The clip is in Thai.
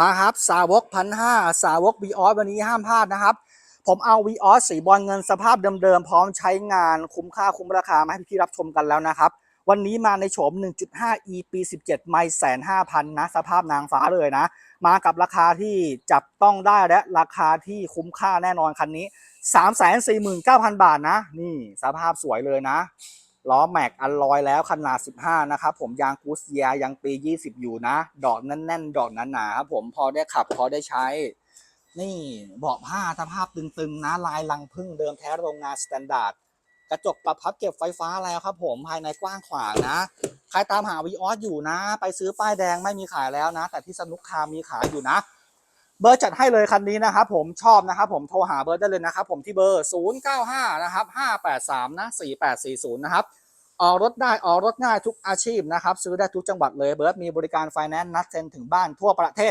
มาครับสาวกพันห้าสาวกวีออสวันนี้ห้ามพลาดนะครับ ผมเอาวีออสสีบอลเงินสภาพเดิมๆ พร้อมใช้งานคุ้มค่าคุ้มราคามาให้พี่รับชมกันแล้วนะครับ วันนี้มาในโฉม 1.5 e ปี 17 ไม่แสนห้าพันนะ สภาพนางฟ้าเลยนะ มากับราคาที่จับต้องได้และราคาที่คุ้มค่าแน่นอนคันนี้ 349,000 บาทนะ นี่สภาพสวยเลยนะ ล้อแม็กอัลลอยแล้วขนาด 15 นะครับผมยางกูสเยียยังปี 20 อยู่นะ ดอกแน่นๆ ดอกหนาๆครับผมพอได้ขับพอได้ใช้ นี่เบาะผ้าสภาพตึงๆ นะ ลายลังพึ่งเดิมแท้โรงงานสแตนดาร์ดกระจกปรับพับเก็บไฟฟ้าแล้วครับผมภายในกว้างขวางนะ ใครตามหาวีออสอยู่นะ ไปซื้อป้ายแดงไม่มีขายแล้วนะ แต่ที่สนุกคามีขายอยู่นะ เบอร์จัดให้เลยคันนี้นะครับผมชอบนะครับผมโทรหาเบอร์ได้เลยนะครับผมที่เบอร์ 095 นะครับ 583 นะ 4840 นะครับออกรถได้ออกรถง่ายทุกอาชีพนะครับ ซื้อได้ทุกจังหวัดเลยเบิร์ดมีบริการไฟแนนซ์นัดเซ็นถึงบ้านทั่วประเทศ